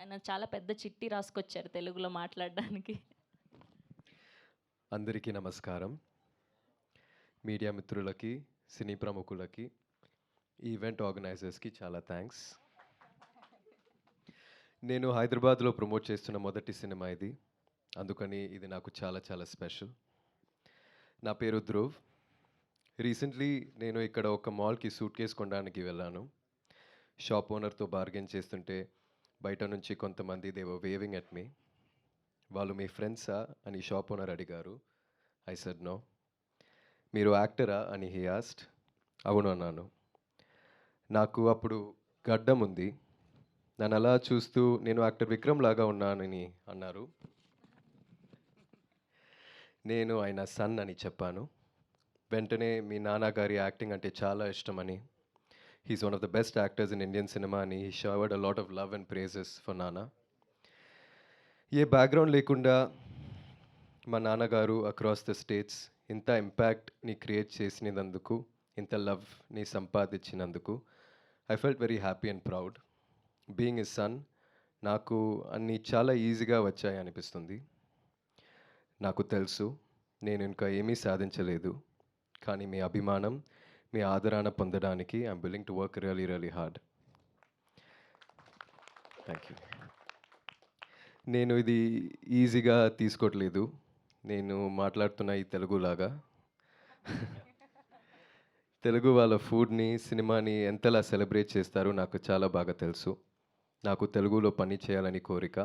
ఆయన చాలా పెద్ద చిట్టి రాసుకొచ్చారు తెలుగులో మాట్లాడడానికి. అందరికీ నమస్కారం. మీడియా మిత్రులకి సినీ ప్రముఖులకి ఈవెంట్ ఆర్గనైజర్స్కి చాలా థ్యాంక్స్. నేను హైదరాబాద్లో ప్రమోట్ చేస్తున్న మొదటి సినిమా ఇది. అందుకని ఇది నాకు చాలా చాలా స్పెషల్. నా పేరు ధ్రువ్. రీసెంట్లీ నేను ఇక్కడ ఒక మాల్కి సూట్ కేస్ కొనడానికి వెళ్ళాను. షాప్ ఓనర్తో బార్గెన్ చేస్తుంటే బయట నుంచి కొంతమంది దేవో వేవింగ్ అట్ మీ వాళ్ళు మీ ఫ్రెండ్సా అని షాప్ ఓనర్ అడిగారు. ఐ సెడ్ నో మీరు యాక్టరా అని హీ ఆస్ట్ అవును అన్నాను. నాకు అప్పుడు గడ్డం ఉంది. నన్ను అలా చూస్తూ నేను యాక్టర్ విక్రమ్ లాగా ఉన్నానని అన్నారు. నేను ఆయన సన్ అని చెప్పాను. వెంటనే మీ నాన్నగారి యాక్టింగ్ అంటే చాలా ఇష్టమని he's one of the best actors in Indian cinema అని he showered a lot of love and praises for నానా ఏ బ్యాక్గ్రౌండ్ లేకుండా మా నాన్నగారు అక్రాస్ ద స్టేట్స్ ఇంత ఇంపాక్ట్ నీ క్రియేట్ చేసినందుకు ఇంత లవ్ని సంపాదించినందుకు I felt very happy and proud being a son నాకు అన్నీ చాలా ఈజీగా వచ్చాయి అనిపిస్తుంది. నాకు తెలుసు నేను ఇంకా ఏమీ సాధించలేదు. కానీ మీ అభిమానం మీ ఆదరణ పొందడానికి I'm willing to work really really hard thank you నేను ఇది ఈజీగా తీసుకోవట్లేదు నేను మాట్లాడుతున్న ఈ తెలుగులాగా. తెలుగు వాళ్ళ ఫుడ్ని సినిమాని ఎంతలా సెలబ్రేట్ చేస్తారో నాకు చాలా బాగా తెలుసు. నాకు తెలుగులో పని చేయాలని కోరిక.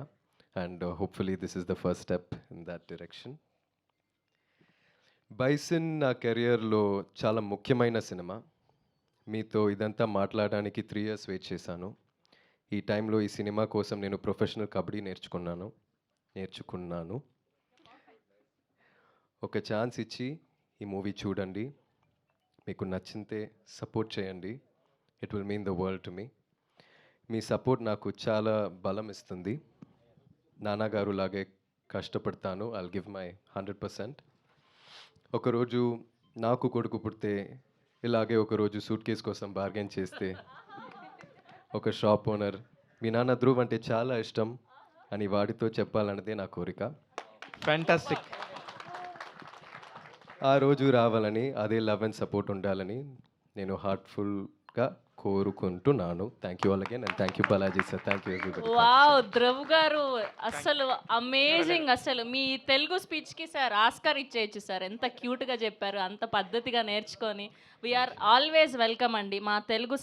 And hopefully this is the first step in that direction బైసిన్ నా కెరియర్లో చాలా ముఖ్యమైన సినిమా. మీతో ఇదంతా మాట్లాడడానికి త్రీ ఇయర్స్ వెయిట్ చేశాను. ఈ టైంలో ఈ సినిమా కోసం నేను ప్రొఫెషనల్ కబడ్డీ నేర్చుకున్నాను నేర్చుకున్నాను. ఒక ఛాన్స్ ఇచ్చి ఈ మూవీ చూడండి. మీకు నచ్చితే సపోర్ట్ చేయండి. It will mean the world to me me support నాకు చాలా బలం ఇస్తుంది. నాన్నగారు లాగే కష్టపడతాను. I'll give my hundred percent ఒకరోజు నాకు కొడుకు పుడితే ఇలాగే ఒకరోజు సూట్ కేస్ కోసం బార్గెన్ చేస్తే ఒక షాప్ ఓనర్ మీ నాన్న ధ్రువ్ అంటే చాలా ఇష్టం అని వాడితో చెప్పాలన్నదే నా కోరిక. ఫ్యాంటాస్టిక్ ఆ రోజు రావాలని అదే లవ్ అండ్ సపోర్ట్ ఉండాలని నేను హార్ట్ఫుల్గా కోరుకుంటున్నాను. థ్యాంక్ యూ అలాగే and thank you Balaji sir thank you wow Dhruv గారు అసలు అమేజింగ్ అసలు. మీ తెలుగు స్పీచ్కి సార్ ఆస్కార్ ఇచ్చేయచ్చు సార్ ఎంత క్యూట్గా చెప్పారు అంత పద్ధతిగా నేర్చుకొని. వీఆర్ ఆల్వేస్ వెల్కమ్ అండి. మా తెలుగు